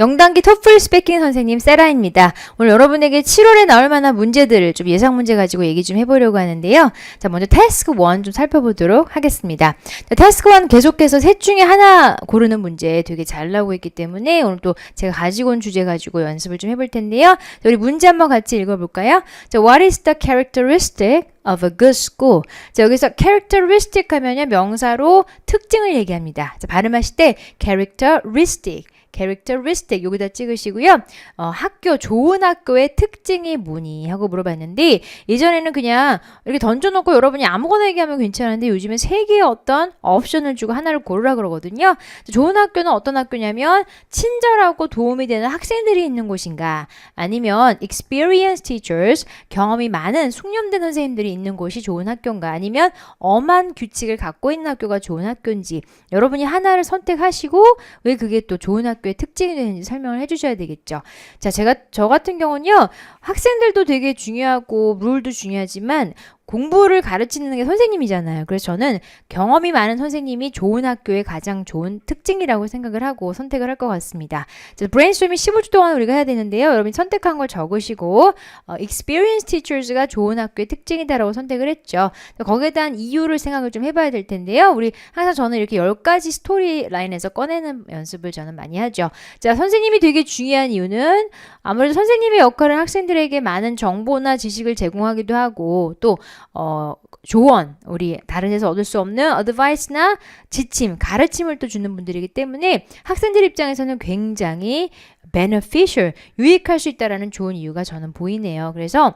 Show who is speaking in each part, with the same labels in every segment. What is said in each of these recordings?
Speaker 1: 영단기 토플 스피킹 선생님 세라입니다. 오늘 여러분에게 7월에 나올 만한 문제들을 좀 예상 문제 가지고 얘기 좀 해보려고 하는데요. 자, 먼저 태스크 1 좀 살펴보도록 하겠습니다. 자, 태스크 1 계속해서 셋 중에 하나 고르는 문제 되게 잘 나오고 있기 때문에 오늘 또 제가 가지고 온 주제 가지고 연습을 좀 해볼 텐데요. 자, 우리 문제 한번 같이 읽어볼까요? 자, what is the characteristic of a good school. 자, 여기서 characteristic 하면요, 명사로 특징을 얘기합니다. 자, 발음하실 때 characteristic. Characteristic 여기다 찍으시고요. 어, 학교 좋은 학교의 특징이 뭐니 하고 물어봤는데 예전에는 그냥 이렇게 던져놓고 여러분이 아무거나 얘기하면 괜찮은데 요즘에 세 개의 어떤 옵션을 주고 하나를 고르라 그러거든요. 좋은 학교는 어떤 학교냐면 친절하고 도움이 되는 학생들이 있는 곳인가 아니면 experienced teachers 경험이 많은 숙련된 선생님들이 있는 곳이 좋은 학교인가 아니면 엄한 규칙을 갖고 있는 학교가 좋은 학교인지 여러분이 하나를 선택하시고 왜 그게 또 좋은 학교 의 특징이 되는지 설명을 해주셔야 되겠죠. 자, 제가 저 같은 경우는요 학생들도 되게 중요하고 룰도 중요하지만 공부를 가르치는 게 선생님이잖아요. 그래서 저는 경험이 많은 선생님이 좋은 학교의 가장 좋은 특징이라고 생각을 하고 선택을 할 것 같습니다. 자, 브레인스토밍 15초 동안 우리가 해야 되는데요. 여러분 선택한 걸 적으시고 어, experience teachers가 좋은 학교의 특징이다라고 선택을 했죠. 거기에 대한 이유를 생각을 좀 해봐야 될 텐데요. 우리 항상 저는 이렇게 10가지 스토리 라인에서 꺼내는 연습을 저는 많이 하죠. 자, 선생님이 되게 중요한 이유는 아무래도 선생님의 역할은 학생들에게 많은 정보나 지식을 제공하기도 하고 또 어, 조언, 우리 다른 데서 얻을 수 없는 어드바이스나 지침, 가르침을 또 주는 분들이기 때문에 학생들 입장에서는 굉장히 beneficial, 유익할 수 있다라는 좋은 이유가 저는 보이네요. 그래서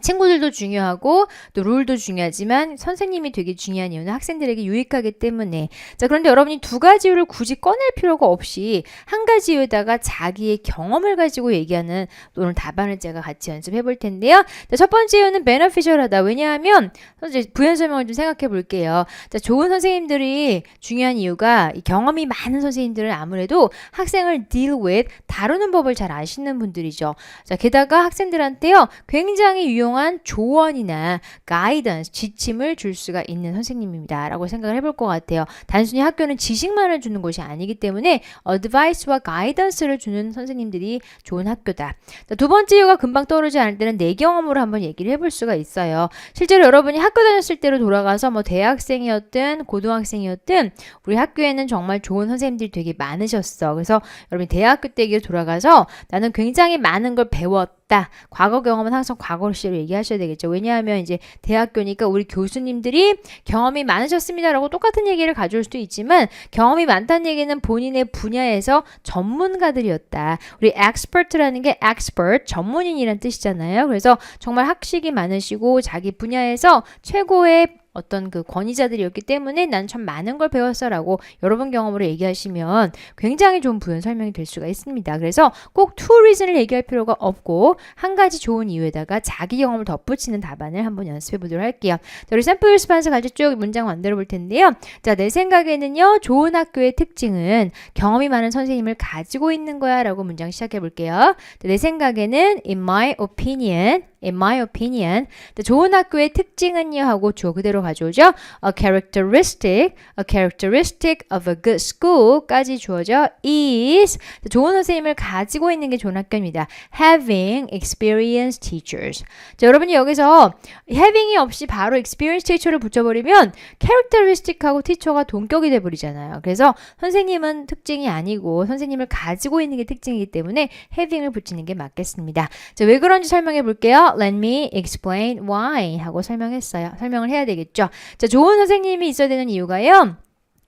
Speaker 1: 친구들도 중요하고 또 룰도 중요하지만 선생님이 되게 중요한 이유는 학생들에게 유익하기 때문에. 자 그런데 여러분이 두 가지 이유를 굳이 꺼낼 필요가 없이 한 가지 이유에다가 자기의 경험을 가지고 얘기하는 오늘 답안을 제가 같이 연습해 볼 텐데요. 자, 첫 번째 이유는 beneficial하다. 왜냐하면 선생 부연 설명을 좀 생각해 볼게요. 자 좋은 선생님들이 중요한 이유가 이 경험이 많은 선생님들은 아무래도 학생을 deal with 다루는 법을 잘 아시는 분들이죠. 자 게다가 학생들한테요 굉장히 유용 유용한 조언이나 가이던스, 지침을 줄 수가 있는 선생님입니다. 라고 생각을 해볼 것 같아요. 단순히 학교는 지식만을 주는 곳이 아니기 때문에 어드바이스와 가이던스를 주는 선생님들이 좋은 학교다. 두 번째 이유가 금방 떠오르지 않을 때는 내 경험으로 한번 얘기를 해볼 수가 있어요. 실제로 여러분이 학교 다녔을 때로 돌아가서 뭐 대학생이었든 고등학생이었든 우리 학교에는 정말 좋은 선생님들이 되게 많으셨어. 그래서 여러분이 대학교 때기로 돌아가서 나는 굉장히 많은 걸 배웠 있다. 과거 경험은 항상 과거 시로 얘기하셔야 되겠죠. 왜냐하면 이제 대학교니까 우리 교수님들이 경험이 많으셨습니다라고 똑같은 얘기를 가져올 수도 있지만 경험이 많다는 얘기는 본인의 분야에서 전문가들이었다. 우리 expert라는 게 expert 전문인이란 뜻이잖아요. 그래서 정말 학식이 많으시고 자기 분야에서 최고의 어떤 그 권위자들이었기 때문에 난 참 많은 걸 배웠어라고 여러분 경험으로 얘기하시면 굉장히 좋은 부연 설명이 될 수가 있습니다. 그래서 꼭 reason을 얘기할 필요가 없고 한 가지 좋은 이유에다가 자기 경험을 덧붙이는 답안을 한번 연습해 보도록 할게요. 자, 우리 샘플 연습하면서 같이 쭉 문장 만들어 볼 텐데요. 자, 내 생각에는요, 좋은 학교의 특징은 경험이 많은 선생님을 가지고 있는 거야 라고 문장 시작해 볼게요. 자, 내 생각에는 in my opinion in my opinion. 좋은 학교의 특징은요 하고 주어 그대로 가져오죠. A characteristic, a characteristic of a good school까지 주어져 is 좋은 선생님을 가지고 있는 게 좋은 학교입니다. Having experienced teachers. 자, 여러분이 여기서 having이 없이 바로 experienced teacher를 붙여버리면 characteristic하고 teacher가 동격이 돼버리잖아요. 그래서 선생님은 특징이 아니고 선생님을 가지고 있는 게 특징이기 때문에 having을 붙이는 게 맞겠습니다. 자, 왜 그런지 설명해 볼게요. Let me explain why 하고 설명했어요. 설명을 해야 되겠죠. 자, 좋은 선생님이 있어야 되는 이유가요.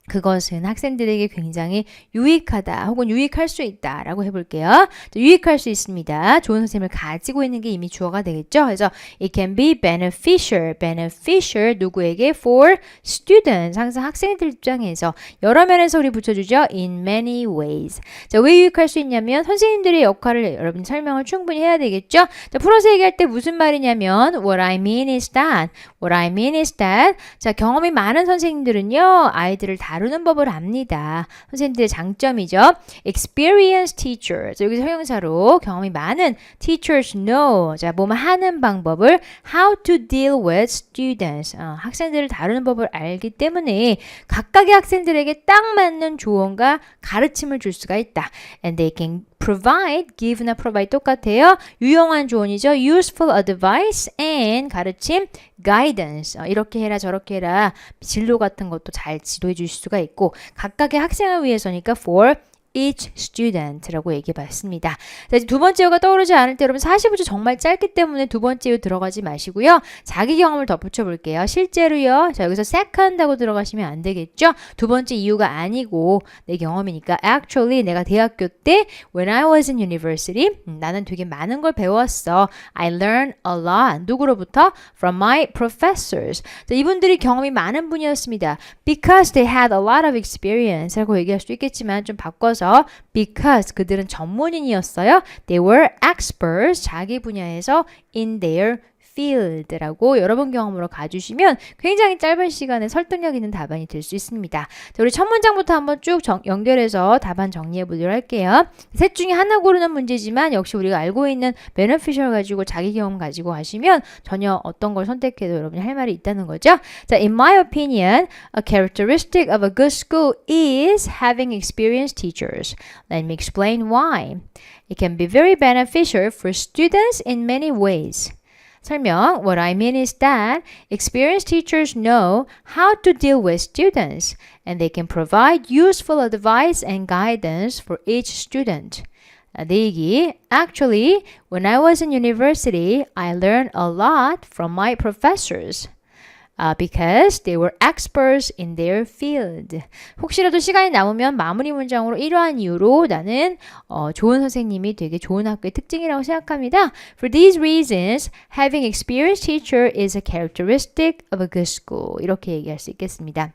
Speaker 1: 그것은 학생들에게 굉장히 유익하다 혹은 유익할 수 있다 라고 해볼게요. 유익할 수 있습니다. 좋은 선생님을 가지고 있는 게 이미 주어가 되겠죠. 그래서 it can be beneficial, beneficial 누구에게 for students 항상 학생들 입장에서 여러 면에서 우리 붙여주죠. in many ways. 자, 왜 유익할 수 있냐면 선생님들의 역할을 여러분 설명을 충분히 해야 되겠죠. 자, 풀어서 얘기할 때 무슨 말이냐면 what I mean is that, what I mean is that 자, 경험이 많은 선생님들은요 아이들을 다루 다루는 법을 압니다. 선생님들의 장점이죠. Experienced teachers. 여기서 형용사로 경험이 많은 teachers know. 자, 뭐뭐 하는 방법을 how to deal with students. 어, 학생들을 다루는 법을 알기 때문에 각각의 학생들에게 딱 맞는 조언과 가르침을 줄 수가 있다. And they can provide, give나 provide 똑같아요. 유용한 조언이죠. useful advice and 가르침, guidance. 어, 이렇게 해라 저렇게 해라 진로 같은 것도 잘 지도해 주실 수가 있고 각각의 학생을 위해서니까 for each student라고 얘기해 봤습니다. 자, 이제 두 번째 요가 떠오르지 않을 때 여러분 45초 정말 짧기 때문에 두 번째 요 들어가지 마시고요. 자기 경험을 덧붙여 볼게요. 실제로요. 자, 여기서 second 하고 들어가시면 안 되겠죠? 두 번째 이유가 아니고 내 경험이니까 actually 내가 대학교 때 when I was in university 음, 나는 되게 많은 걸 배웠어. I learned a lot. 누구로부터? From my professors. 자, 이분들이 경험이 많은 분이었습니다. Because they had a lot of experience 라고 얘기할 수도 있겠지만 좀 바꿔서 because 그들은 전문인이었어요. They were experts 자기 분야에서 in their field라고 여러분 경험으로 가주시면 굉장히 짧은 시간에 설득력 있는 답안이 될 수 있습니다. 자, 우리 첫 문장부터 한번 쭉 정- 연결해서 답안 정리해 보도록 할게요. 셋 중에 하나 고르는 문제지만 역시 우리가 알고 있는 beneficial 가지고 자기 경험 가지고 하시면 전혀 어떤 걸 선택해도 여러분이 할 말이 있다는 거죠. 자, in my opinion, a characteristic of a good school is having experienced teachers. Let me explain why. It can be very beneficial for students in many ways. 설명. What I mean is that experienced teachers know how to deal with students and they can provide useful advice and guidance for each student. 아, 내 얘기. Actually, when I was in university, I learned a lot from my professors. Uh, because they were experts in their field. 혹시라도 시간이 남으면 마무리 문장으로 이러한 이유로 나는 어, 좋은 선생님이 되게 좋은 학교의 특징이라고 생각합니다. For these reasons, having experienced teacher is a characteristic of a good school. 이렇게 얘기할 수 있겠습니다.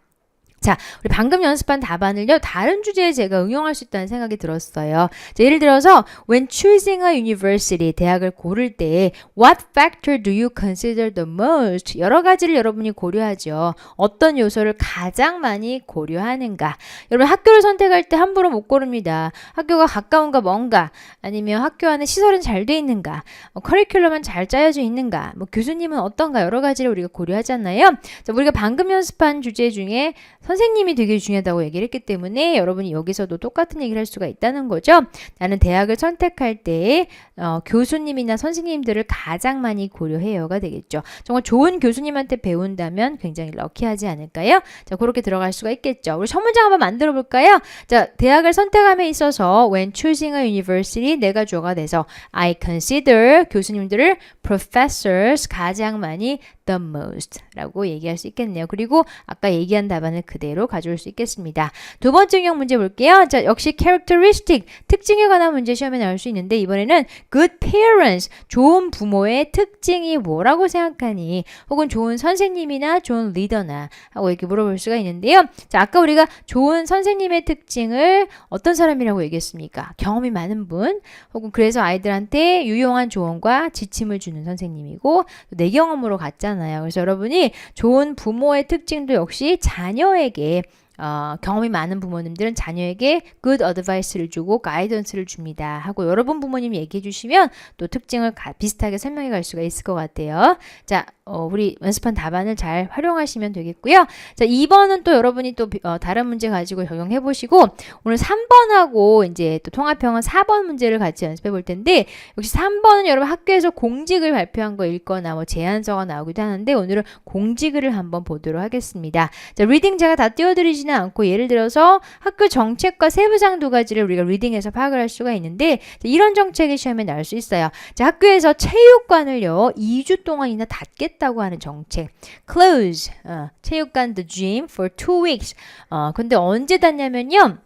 Speaker 1: 자, 우리 방금 연습한 답안을요, 다른 주제에 제가 응용할 수 있다는 생각이 들었어요. 자, 예를 들어서, when choosing a university, 대학을 고를 때, what factor do you consider the most? 여러 가지를 여러분이 고려하죠. 어떤 요소를 가장 많이 고려하는가? 여러분, 학교를 선택할 때 함부로 못 고릅니다. 학교가 가까운가 먼가? 아니면 학교 안에 시설은 잘 돼 있는가? 어, 커리큘럼은 잘 짜여져 있는가? 뭐, 교수님은 어떤가? 여러 가지를 우리가 고려하잖아요. 자, 우리가 방금 연습한 주제 중에 선생님이 되게 중요하다고 얘기를 했기 때문에 여러분이 여기서도 똑같은 얘기를 할 수가 있다는 거죠. 나는 대학을 선택할 때 어, 교수님이나 선생님들을 가장 많이 고려해요가 되겠죠. 정말 좋은 교수님한테 배운다면 굉장히 럭키하지 않을까요? 자, 그렇게 들어갈 수가 있겠죠. 우리 첫 문장 한번 만들어 볼까요? 자, 대학을 선택함에 있어서 when choosing a university 내가 주어가 돼서 I consider 교수님들을 professors 가장 많이 the most 라고 얘기할 수 있겠네요. 그리고 아까 얘기한 답안을 그대로 가져올 수 있겠습니다. 두 번째 형 문제 볼게요. 자, 역시 characteristic, 특징에 관한 문제 시험에 나올 수 있는데 이번에는 good parents, 좋은 부모의 특징이 뭐라고 생각하니? 혹은 좋은 선생님이나 좋은 리더나 하고 이렇게 물어볼 수가 있는데요. 자, 아까 우리가 좋은 선생님의 특징을 어떤 사람이라고 얘기했습니까? 경험이 많은 분, 혹은 그래서 아이들한테 유용한 조언과 지침을 주는 선생님이고 내 경험으로 갔잖아요. 그래서 여러분이 좋은 부모의 특징도 역시 자녀에게 어, 경험이 많은 부모님들은 자녀에게 good advice를 주고 가이던스를 줍니다. 하고 여러분 부모님 얘기해 주시면 또 특징을 가, 비슷하게 설명해 갈 수가 있을 것 같아요. 자, 어, 우리 연습한 답안을 잘 활용하시면 되겠고요. 자, 2번은 또 여러분이 또 어, 다른 문제 가지고 적용해 보시고 오늘 3번하고 이제 또 통합형은 4번 문제를 같이 연습해 볼 텐데 역시 3번은 여러분 학교에서 공직을 발표한 거 읽거나 뭐 제안서가 나오기도 하는데 오늘은 공직을 한번 보도록 하겠습니다. 자, 리딩 제가 다 띄워 드리지 는 않고 예를 들어서 학교 정책과 세부상 두 가지를 우리가 리딩해서 파악을 할 수가 있는데 자, 이런 정책이 시험에 나올 수 있어요. 자, 학교에서 체육관을요 2주 동안이나 닫겠다고 하는 정책. close 어, 체육관 the gym for two weeks. 어, 근데 언제 닫냐면요.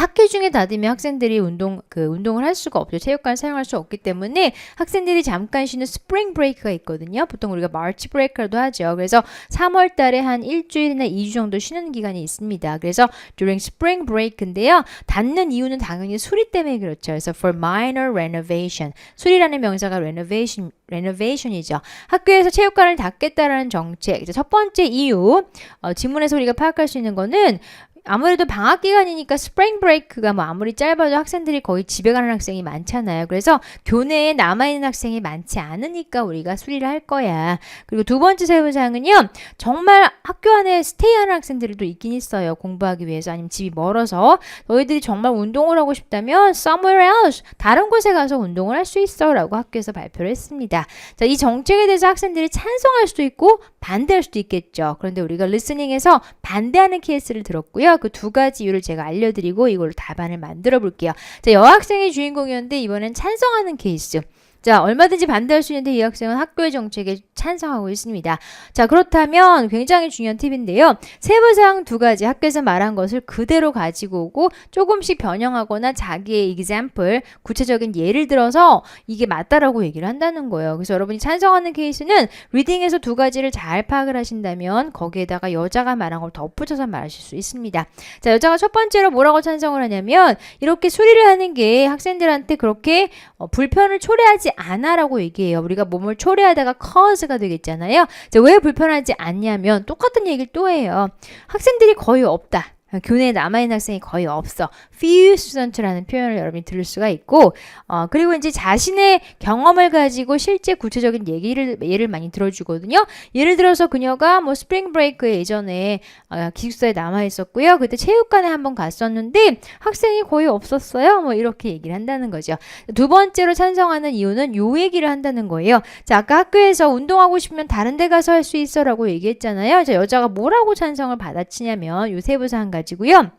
Speaker 1: 학기 중에 닫으면 학생들이 운동 그 운동을 할 수가 없죠. 체육관 사용할 수 없기 때문에 학생들이 잠깐 쉬는 스프링 브레이크가 있거든요. 보통 우리가 마치 브레이크라도 하죠. 그래서 3월 달에 한 일주일이나 2주 정도 쉬는 기간이 있습니다. 그래서 during spring break인데요. 닫는 이유는 당연히 수리 때문에 그렇죠. 그래서 for minor renovation. 수리라는 명사가 renovation renovation이죠. 학교에서 체육관을 닫겠다라는 정책. 이제 첫 번째 이유. 어, 지문에서 우리가 파악할 수 있는 거는 아무래도 방학 기간이니까 스프링 브레이크가 뭐 아무리 짧아도 학생들이 거의 집에 가는 학생이 많잖아요. 그래서 교내에 남아있는 학생이 많지 않으니까 우리가 수리를 할 거야. 그리고 두 번째 세부사항은요. 정말 학교 안에 스테이하는 학생들도 있긴 있어요. 공부하기 위해서 아니면 집이 멀어서 너희들이 정말 운동을 하고 싶다면 somewhere else 다른 곳에 가서 운동을 할 수 있어 라고 학교에서 발표를 했습니다. 자, 이 정책에 대해서 학생들이 찬성할 수도 있고 반대할 수도 있겠죠. 그런데 우리가 리스닝에서 반대하는 케이스를 들었 고요. 그 두 가지 이유를 제가 알려드리고 이걸로 답안을 만들어 볼게요. 자, 여학생이 주인공이었는데 이번엔 찬성하는 케이스. 자, 얼마든지 반대할 수 있는데 이 학생은 학교의 정책에 찬성하고 있습니다. 자, 그렇다면 굉장히 중요한 팁인데요. 세부사항 두 가지 학교에서 말한 것을 그대로 가지고 오고 조금씩 변형하거나 자기의 example, 구체적인 예를 들어서 이게 맞다라고 얘기를 한다는 거예요. 그래서 여러분이 찬성하는 케이스는 리딩에서 두 가지를 잘 파악을 하신다면 거기에다가 여자가 말한 걸 덧붙여서 말하실 수 있습니다. 자, 여자가 첫 번째로 뭐라고 찬성을 하냐면 이렇게 수리를 하는 게 학생들한테 그렇게 어, 불편을 초래하지 않아라고 얘기해요. 우리가 몸을 초래하다가 cause가 되겠잖아요. 자, 왜 불편하지 않냐면 똑같은 얘기를 또 해요. 학생들이 거의 없다. 교내에 남아있는 학생이 거의 없어. few student라는 표현을 여러분이 들을 수가 있고, 어, 그리고 이제 자신의 경험을 가지고 실제 구체적인 얘기를, 예를 많이 들어주거든요. 예를 들어서 그녀가 뭐 스프링 브레이크 예전에 어, 기숙사에 남아있었고요. 그때 체육관에 한번 갔었는데 학생이 거의 없었어요. 뭐 이렇게 얘기를 한다는 거죠. 두 번째로 찬성하는 이유는 요 얘기를 한다는 거예요. 자, 아까 학교에서 운동하고 싶으면 다른 데 가서 할 수 있어 라고 얘기했잖아요. 자, 여자가 뭐라고 찬성을 받아치냐면 요 세부사항 가지 고요.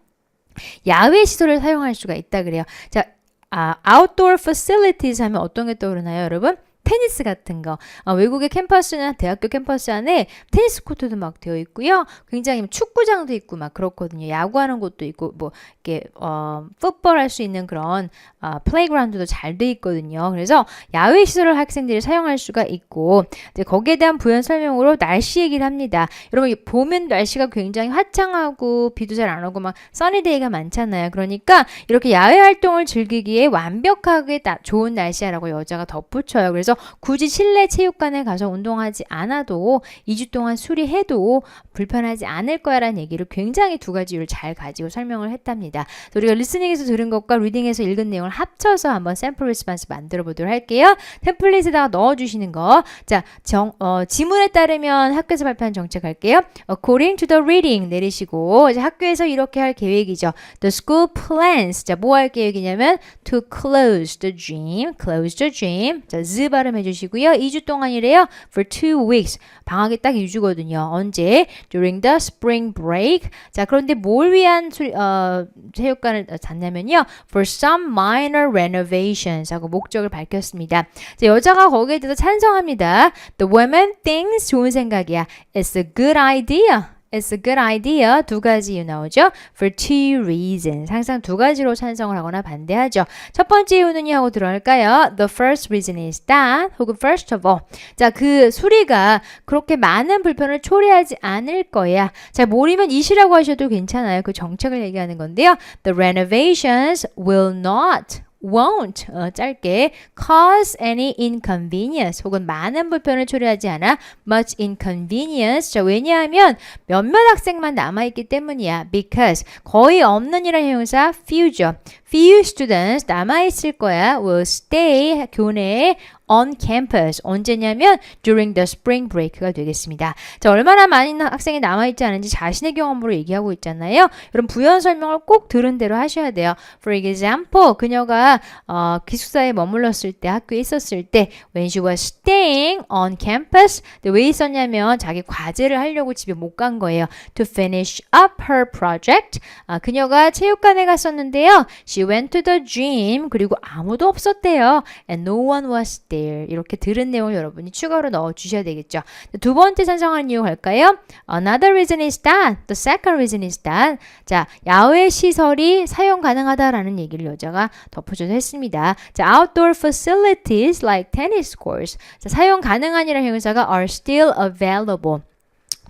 Speaker 1: 야외 시설을 사용할 수가 있다 그래요. 자, 아, outdoor facilities 하면 어떤 게 떠오르나요, 여러분? 테니스 같은 거. 어, 외국의 캠퍼스나 대학교 캠퍼스 안에 테니스 코트도 막 되어 있고요. 굉장히 축구장도 있고 막 그렇거든요. 야구하는 곳도 있고 뭐 이렇게 어 풋볼 할 수 있는 그런 어, 플레이그라운드도 잘 돼 있거든요. 그래서 야외 시설을 학생들이 사용할 수가 있고 이제 거기에 대한 부연 설명으로 날씨 얘기를 합니다. 여러분 보면 날씨가 굉장히 화창하고 비도 잘 안 오고 막 써니데이가 많잖아요. 그러니까 이렇게 야외 활동을 즐기기에 완벽하게 나, 좋은 날씨야라고 여자가 덧붙여요. 그래서 굳이 실내 체육관에 가서 운동하지 않아도 2주 동안 수리해도 불편하지 않을 거야라는 얘기를 굉장히 두 가지 이유를 잘 가지고 설명을 했답니다. 우리가 리스닝에서 들은 것과 리딩에서 읽은 내용을 합쳐서 한번 샘플 리스판스 만들어 보도록 할게요. 템플릿에다가 넣어 주시는 거. 자, 정, 어, 지문에 따르면 학교에서 발표한 정책 할게요. According to the reading 내리시고 이제 학교에서 이렇게 할 계획이죠. The school plans. 자, 뭐 할 계획이냐면 to close the gym. close the gym. 자, z 발음해 주시고요. 2주 동안이래요. for two weeks. 방학이 딱 2주거든요. 언제? during the spring break. 자, 그런데 뭘 위한 수, 어, 체육관을 잤냐면요. for some minor renovations 하고 목적을 밝혔습니다. 자, 여자가 거기에 대해서 찬성합니다. The woman thinks 좋은 생각이야. It's a good idea. It's a good idea. 두 가지 이유 나오죠. For two reasons. 항상 두 가지로 찬성을 하거나 반대하죠. 첫 번째 이유는요 하고 들어갈까요? The first reason is that 혹은 first of all. 자, 그 수리가 그렇게 많은 불편을 초래하지 않을 거야. 자, 모르면 이시라고 하셔도 괜찮아요. 그 정책을 얘기하는 건데요. The renovations will not won't 어, 짧게 cause any inconvenience 혹은 많은 불편을 초래하지 않아 much inconvenience 자, 왜냐하면 몇몇 학생만 남아있기 때문이야 because 거의 없는 이란 형용사 few죠 few students 남아있을 거야 will stay 교내에 on campus. 언제냐면 during the spring break가 되겠습니다. 자, 얼마나 많은 학생이 남아있지 않은지 자신의 경험으로 얘기하고 있잖아요. 여러분 부연 설명을 꼭 들은 대로 하셔야 돼요. For example, 그녀가 어, 기숙사에 머물렀을 때, 학교에 있었을 때 when she was staying on campus 왜 있었냐면 자기 과제를 하려고 집에 못 간 거예요. To finish up her project. 아, 그녀가 체육관에 갔었는데요. She went to the gym. 그리고 아무도 없었대요. And no one was there. 이렇게 들은 내용을 여러분이 추가로 넣어 주셔야 되겠죠. 두 번째 찬성하는 이유 갈까요? Another reason is that. The second reason is that. 자, 야외 시설이 사용 가능하다라는 얘기를 여자가 덧붙여서 했습니다. 자, outdoor facilities like tennis courts. 자, 사용 가능한이라는 형용사가 are still available.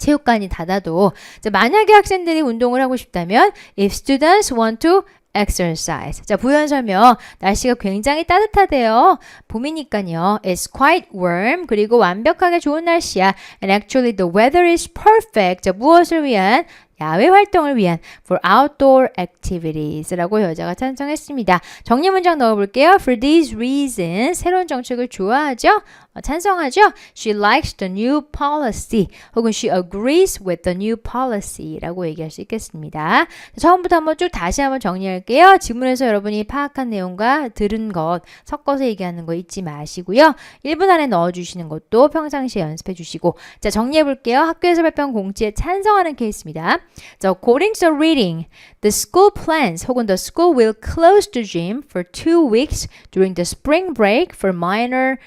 Speaker 1: 체육관이 닫아도 자, 만약에 학생들이 운동을 하고 싶다면 if students want to exercise. 자, 부연 설명. 날씨가 굉장히 따뜻하대요. 봄이니까요. It's quite warm. 그리고 완벽하게 좋은 날씨야. And actually the weather is perfect. 자, 무엇을 위한? 야외 활동을 위한 for outdoor activities라고 여자가 찬성했습니다. 정리 문장 넣어볼게요. For these reasons 새로운 정책을 좋아하죠. 어, 찬성하죠. She likes the new policy 혹은 she agrees with the new policy라고 얘기할 수 있겠습니다. 처음부터 한번 쭉 다시 한번 정리할게요. 지문에서 여러분이 파악한 내용과 들은 것 섞어서 얘기하는 거 잊지 마시고요. 1분 안에 넣어주시는 것도 평상시에 연습해 주시고 자 정리해 볼게요. 학교에서 발표한 공지에 찬성하는 케이스입니다. 자, according to reading, the school plans 혹은 the school will close the gym for two weeks during the spring break for minor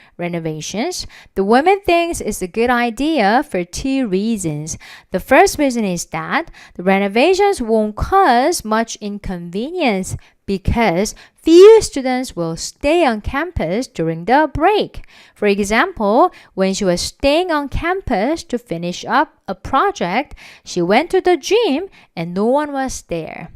Speaker 1: The woman thinks it's a good idea for two reasons. The first reason is that the renovations won't cause much inconvenience because few students will stay on campus during the break. For example, when she was staying on campus to finish up a project, she went to the gym and no one was there.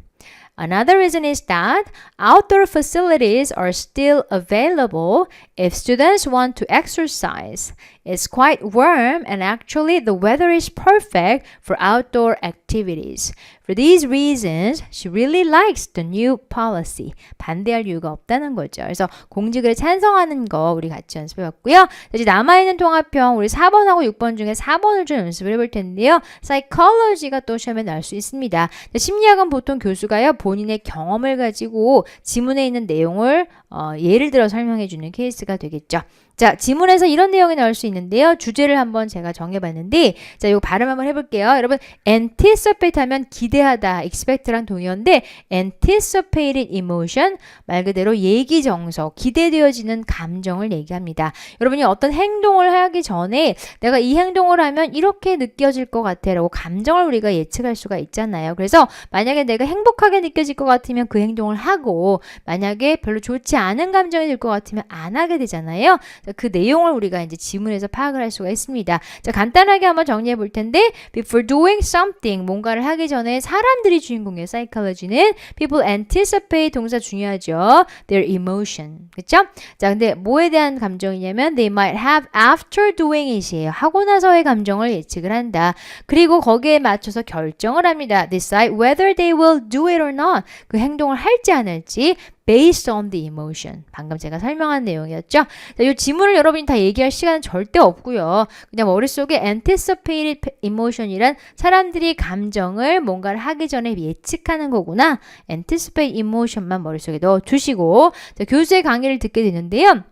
Speaker 1: Another reason is that outdoor facilities are still available if students want to exercise. It's quite warm and actually the weather is perfect for outdoor activities. For these reasons, she really likes the new policy. 반대할 이유가 없다는 거죠. 그래서 공직을 찬성하는 거 우리 같이 연습해 봤고요. 이제 남아있는 통합형 우리 4번하고 6번 중에 4번을 좀 연습을 해볼 텐데요. psychology가 또 시험에 나올 수 있습니다. 심리학은 보통 교수가요, 본인의 경험을 가지고 지문에 있는 내용을 어, 예를 들어 설명해 주는 케이스가 되겠죠. 자, 지문에서 이런 내용이 나올 수 있는데요. 주제를 한번 제가 정해봤는데, 자, 이거 발음 한번 해볼게요. 여러분, anticipate 하면 기대하다, expect랑 동의어인데, anticipated emotion, 말 그대로 얘기 정서, 기대되어지는 감정을 얘기합니다. 여러분이 어떤 행동을 하기 전에 내가 이 행동을 하면 이렇게 느껴질 것 같아 라고 감정을 우리가 예측할 수가 있잖아요. 그래서 만약에 내가 행복하게 느껴질 것 같으면 그 행동을 하고, 만약에 별로 좋지 않은 감정이 들 것 같으면 안 하게 되잖아요. 그 내용을 우리가 이제 지문에서 파악을 할 수가 있습니다. 자, 간단하게 한번 정리해 볼 텐데, before doing something, 뭔가를 하기 전에 사람들이 주인공이에요, psychology는. people anticipate 동사 중요하죠. their emotion. 그쵸? 자, 근데 뭐에 대한 감정이냐면, they might have after doing it이에요. 하고 나서의 감정을 예측을 한다. 그리고 거기에 맞춰서 결정을 합니다. decide whether they will do it or not. 그 행동을 할지 안 할지 based on the emotion. 방금 제가 설명한 내용이었죠. 자, 이 지문을 여러분이 다 얘기할 시간은 절대 없고요. 그냥 머릿속에 anticipated emotion이란 사람들이 감정을 뭔가를 하기 전에 예측하는 거구나. anticipate emotion만 머릿속에 넣어 두시고 자, 교수의 강의를 듣게 되는데요.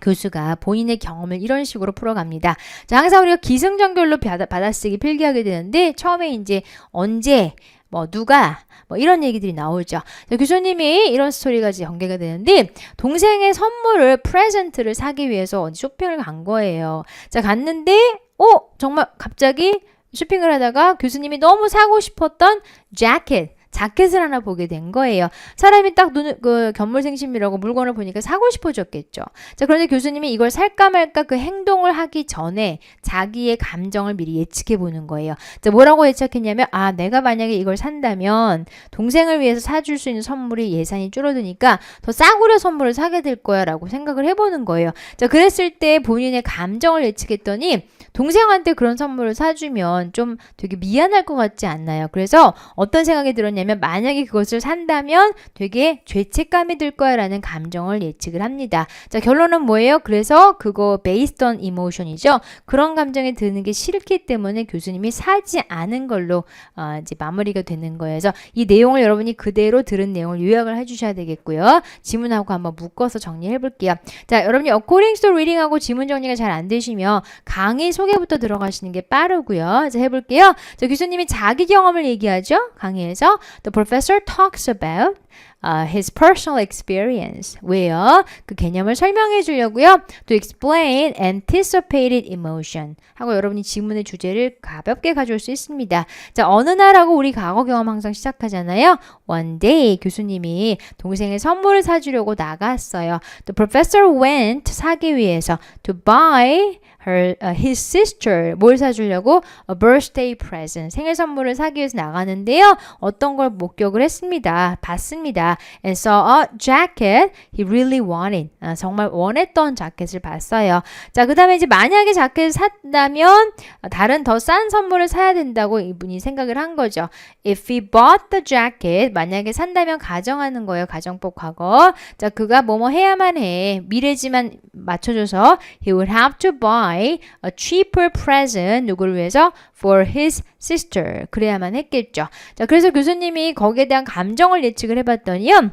Speaker 1: 교수가 본인의 경험을 이런 식으로 풀어갑니다. 자, 항상 우리가 기승전결로 받아, 받아쓰기 필기하게 되는데 처음에 이제 언제 뭐 누가 뭐 이런 얘기들이 나오죠. 자, 교수님이 이런 스토리가 전개가 되는데 동생의 선물을 프레젠트를 사기 위해서 쇼핑을 간 거예요. 자 갔는데 어 정말 갑자기 쇼핑을 하다가 교수님이 너무 사고 싶었던 재킷 자켓을 하나 보게 된 거예요. 사람이 딱 눈, 그 견물생심이라고 물건을 보니까 사고 싶어졌겠죠. 자, 그런데 교수님이 이걸 살까 말까 그 행동을 하기 전에 자기의 감정을 미리 예측해 보는 거예요. 자, 뭐라고 예측했냐면, 아, 내가 만약에 이걸 산다면 동생을 위해서 사줄 수 있는 선물이 예산이 줄어드니까 더 싸구려 선물을 사게 될 거야 라고 생각을 해보는 거예요. 자, 그랬을 때 본인의 감정을 예측했더니 동생한테 그런 선물을 사주면 좀 되게 미안할 것 같지 않나요? 그래서 어떤 생각이 들었냐면 만약에 그것을 산다면 되게 죄책감이 들 거야라는 감정을 예측을 합니다. 자, 결론은 뭐예요? 그래서 그거 based on emotion이죠. 그런 감정이 드는 게 싫기 때문에 교수님이 사지 않은 걸로 어, 이제 마무리가 되는 거예요. 그래서 이 내용을 여러분이 그대로 들은 내용을 요약을 해주셔야 되겠고요. 지문하고 한번 묶어서 정리해 볼게요. 자, 여러분이 according to reading하고 지문 정리가 잘 안 되시면 강의 소 소개부터 들어가시는 게 빠르고요. 자, 해볼게요. 자, 교수님이 자기 경험을 얘기하죠. 강의에서 The professor talks about uh, his personal experience. 왜요? 그 개념을 설명해 주려고요. To explain anticipated emotion. 하고 여러분이 지문의 주제를 가볍게 가져올 수 있습니다. 자, 어느 날하고 우리 과거 경험 항상 시작하잖아요. One day 교수님이 동생의 선물을 사주려고 나갔어요. The professor went 사기 위해서 to buy her uh, his sister 뭘 사주려고 a birthday present 생일 선물을 사기 위해서 나가는데요. 어떤 걸 목격을 했습니다. 봤습니다. And saw a jacket he really wanted. 아, 정말 원했던 자켓을 봤어요. 자, 그다음에 이제 만약에 자켓을 샀다면 아, 다른 더 싼 선물을 사야 된다고 이분이 생각을 한 거죠. If he bought the jacket 만약에 산다면 가정하는 거예요. 가정법 과거. 자, 그가 뭐뭐 해야만 해. 미래지만 맞춰줘서 he would have to buy a cheaper present 누구를 위해서 for his sister 그래야만 했겠죠. 자, 그래서 교수님이 거기에 대한 감정을 예측을 해봤더니요.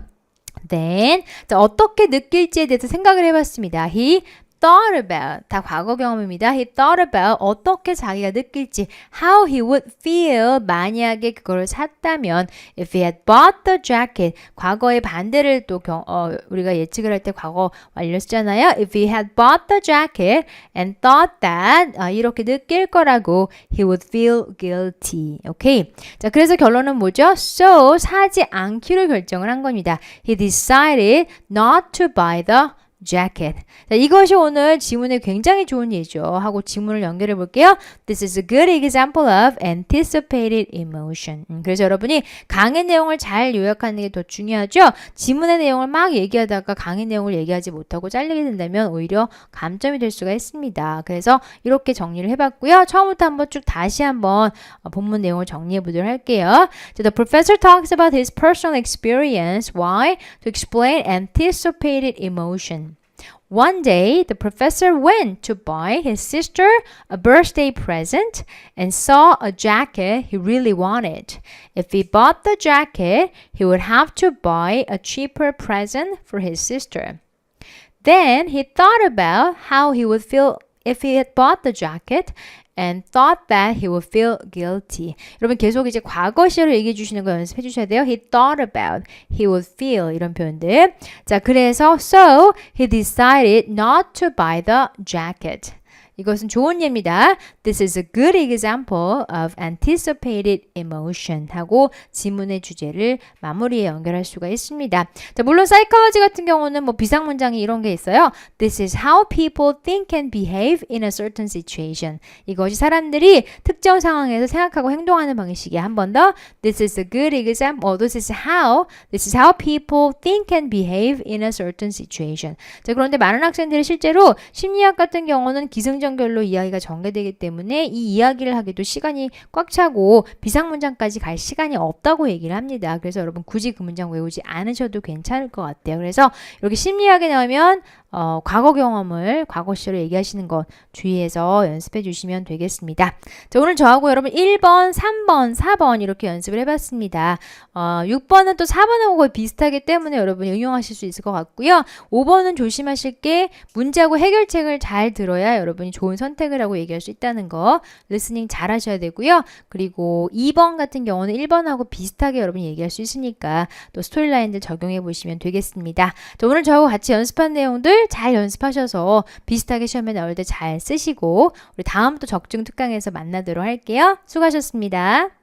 Speaker 1: Then 자, 어떻게 느낄지에 대해서 생각을 해봤습니다. He thought about 다 과거 경험입니다. He thought about 어떻게 자기가 느낄지 how he would feel 만약에 그걸 샀다면 if he had bought the jacket 과거의 반대를 또 경, 어, 우리가 예측을 할 때 과거 완료 쓰잖아요. If he had bought the jacket and thought that 아, 이렇게 느낄 거라고 he would feel guilty. 오케이. 자, 그래서 결론은 뭐죠? So 사지 않기로 결정을 한 겁니다. He decided not to buy the jacket. 자, 이것이 오늘 지문에 굉장히 좋은 예죠. 하고 지문을 연결해 볼게요. This is a good example of anticipated emotion. 음, 그래서 여러분이 강의 내용을 잘 요약하는 게 더 중요하죠. 지문의 내용을 막 얘기하다가 강의 내용을 얘기하지 못하고 잘리게 된다면 오히려 감점이 될 수가 있습니다. 그래서 이렇게 정리를 해봤고요. 처음부터 한번 쭉 다시 한번 어, 본문 내용을 정리해 보도록 할게요. So the professor talks about his personal experience. Why? To explain anticipated emotion. One day, the professor went to buy his sister a birthday present and saw a jacket he really wanted. If he bought the jacket, he would have to buy a cheaper present for his sister. Then he thought about how he would feel if he had bought the jacket and thought that he would feel guilty. 여러분 계속 이제 과거 시제로 얘기해 주시는 거 연습해 주셔야 돼요. He thought about, he would feel 이런 표현들. 자, 그래서 so he decided not to buy the jacket. 이것은 좋은 예입니다. This is a good example of anticipated emotion 하고 지문의 주제를 마무리에 연결할 수가 있습니다. 자, 물론 사이콜로지 같은 경우는 뭐 비상 문장이 이런 게 있어요. This is how people think and behave in a certain situation. 이것이 사람들이 특정 상황에서 생각하고 행동하는 방식이야. 한번 더. This is a good example. Oh, this is how. This is how people think and behave in a certain situation. 자, 그런데 많은 학생들이 실제로 심리학 같은 경우는 기승 전결로 이야기가 전개되기 때문에 이 이야기를 하기도 시간이 꽉 차고 비상문장까지 갈 시간이 없다고 얘기를 합니다. 그래서 여러분 굳이 그 문장 외우지 않으셔도 괜찮을 것 같아요. 그래서 이렇게 심리학에 나오면 어, 과거 경험을 과거 시로 얘기하시는 것 주의해서 연습해 주시면 되겠습니다. 자, 오늘 저하고 여러분 1번, 3번, 4번 이렇게 연습을 해봤습니다. 어, 6번은 또 4번하고 거의 비슷하기 때문에 여러분이 응용하실 수 있을 것 같고요. 5번은 조심하실 게 문제하고 해결책을 잘 들어야 여러분이 좋은 선택을 하고 얘기할 수 있다는 거 리스닝 잘 하셔야 되고요. 그리고 2번 같은 경우는 1번하고 비슷하게 여러분이 얘기할 수 있으니까 또 스토리라인들 적용해 보시면 되겠습니다. 자, 오늘 저하고 같이 연습한 내용들 잘 연습하셔서 비슷하게 시험에 나올 때 잘 쓰시고 우리 다음 또 적중 특강에서 만나도록 할게요. 수고하셨습니다.